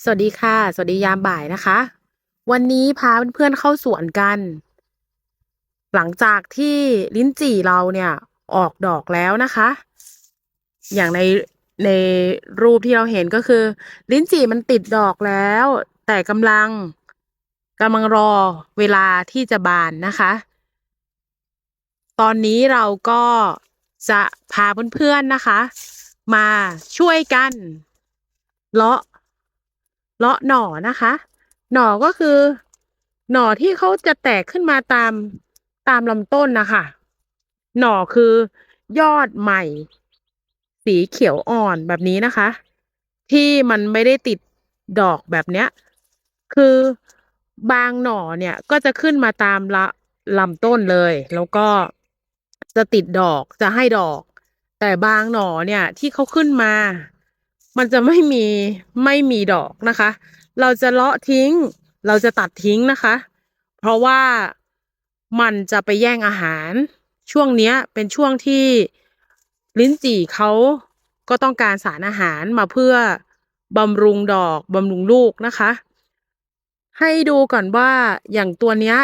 สวัสดีค่ะ สวัสดียามบ่ายนะคะ วันนี้พาเพื่อนๆเข้าสวนกัน หลังจากที่ลิ้นจี่เราเนี่ยออกดอกแล้วนะคะ อย่างในในรูปที่เราเห็นก็คือ ลิ้นจี่มันติดดอกแล้ว แต่กำลังกำลังรอเวลาที่จะบานนะคะ ตอนนี้เราก็จะพาเพื่อนๆนะคะ มาช่วยกันเลาะ เลาะหน่อนะคะ หน่อก็คือ หน่อที่เขาจะแตกขึ้นมาตามตามลำต้นนะคะ หน่อคือยอดใหม่ สีเขียวอ่อนแบบนี้นะคะ ที่มันไม่ได้ติดดอกแบบเนี้ย คือบางหน่อเนี่ยก็จะขึ้นมาตามละลำต้นเลย แล้วก็จะติดดอกจะให้ดอก แต่บางหน่อเนี่ยที่เขาขึ้นมา มันจะไม่มีไม่มีดอกนะคะ เราจะเลาะทิ้ง เราจะตัดทิ้งนะคะ เพราะว่ามันจะไปแย่งอาหาร ช่วงเนี้ยเป็นช่วงที่ลิ้นจี่เขาก็ต้องการสารอาหารมาเพื่อบำรุงดอกบำรุงลูกนะคะ ให้ดูก่อนว่าอย่างตัวเนี้ย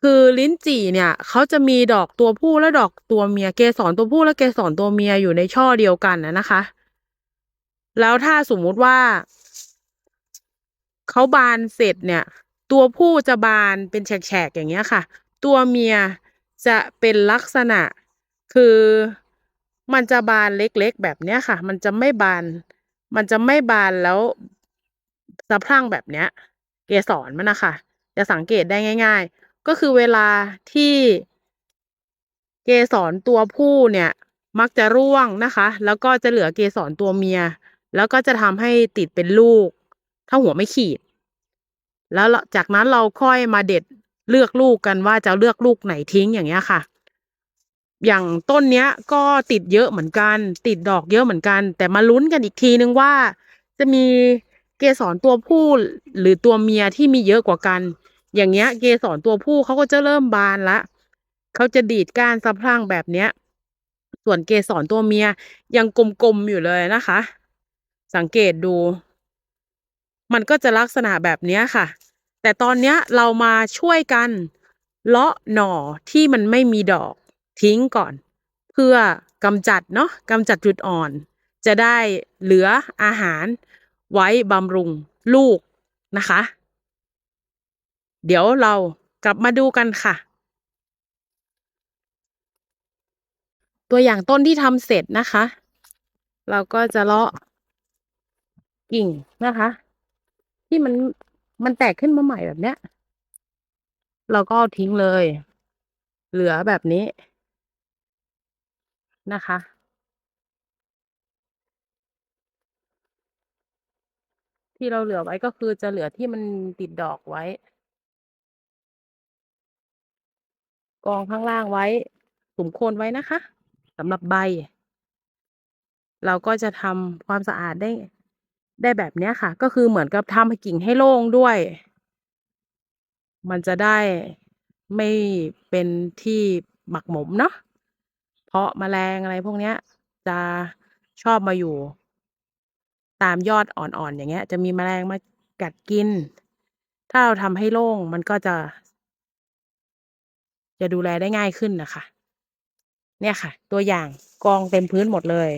คือลิ้นจี่เนี่ยเขาจะมีดอกตัวผู้และดอกตัวเมียเกสรตัวผู้และเกสรตัวเมียอยู่ในช่อเดียวกันนะนะคะ แล้วถ้าสมมุติว่าเขาบานเสร็จเนี่ย ตัวผู้จะบานเป็นแฉกๆอย่างเงี้ยค่ะ ตัวเมียจะเป็นลักษณะคือมันจะบานเล็กๆแบบเนี้ยค่ะ มันจะไม่บาน มันจะไม่บานแล้วสะพรั่งแบบเนี้ย เกสรมันนะคะจะสังเกตได้ง่าย ๆ ก็คือเวลาที่เกสรตัวผู้เนี่ย มักจะร่วงนะคะ แล้วก็จะเหลือเกสรตัวเมีย แล้วก็จะทำให้ติดเป็นลูก ถ้าหัวไม่ขีด แล้วจากนั้นเราค่อยมาเด็ดเลือกลูกกันว่าจะเลือกลูกไหนทิ้งอย่างเงี้ยค่ะ อย่างต้นเนี้ยก็ติดเยอะเหมือนกัน ติดดอกเยอะเหมือนกัน แต่มาลุ้นกันอีกทีนึงว่า จะมีเกสรตัวผู้หรือตัวเมียที่มีเยอะกว่ากัน อย่างเงี้ย เกสรตัวผู้เขาก็จะเริ่มบานละเขาจะดีดก้านสะพรั่งแบบเนี้ย ส่วนเกสรตัวเมียยังกลมๆอยู่เลยนะคะ สังเกตดู มันก็จะลักษณะแบบนี้ค่ะ แต่ตอนนี้เรามาช่วยกันเลาะหน่อที่มันไม่มีดอกทิ้งก่อน เพื่อกำจัดเนาะกำจัดจุดอ่อน จะได้เหลืออาหารไว้บำรุงลูกนะคะ เดี๋ยวเรากลับมาดูกันค่ะ ตัวอย่างต้นที่ทำเสร็จนะคะ เราก็จะเลาะ กิ่งนะคะ ที่มันมันแตกขึ้นมาใหม่แบบเนี้ย เราก็ทิ้งเลย เหลือแบบนี้นะคะ ที่เราเหลือไว้ก็คือจะเหลือที่มันติดดอกไว้ กองข้างล่างไว้สุมโคนไว้นะคะสำหรับใบ เราก็จะทำความสะอาดได้ ได้แบบเนี้ยค่ะ ก็คือเหมือนกับทำกิ่งให้โล่งด้วย มันจะได้ไม่เป็นที่หมักหมมเนาะเพราะแมลงอะไรพวกเนี้ย จะชอบมาอยู่ ตามยอดอ่อนๆอย่างเงี้ย จะมีแมลงมากัดกิน ถ้าเราทำให้โล่งมันก็จะ จะดูแลได้ง่ายขึ้นนะคะ เนี่ยค่ะ ตัวอย่างกองเต็มพื้นหมดเลย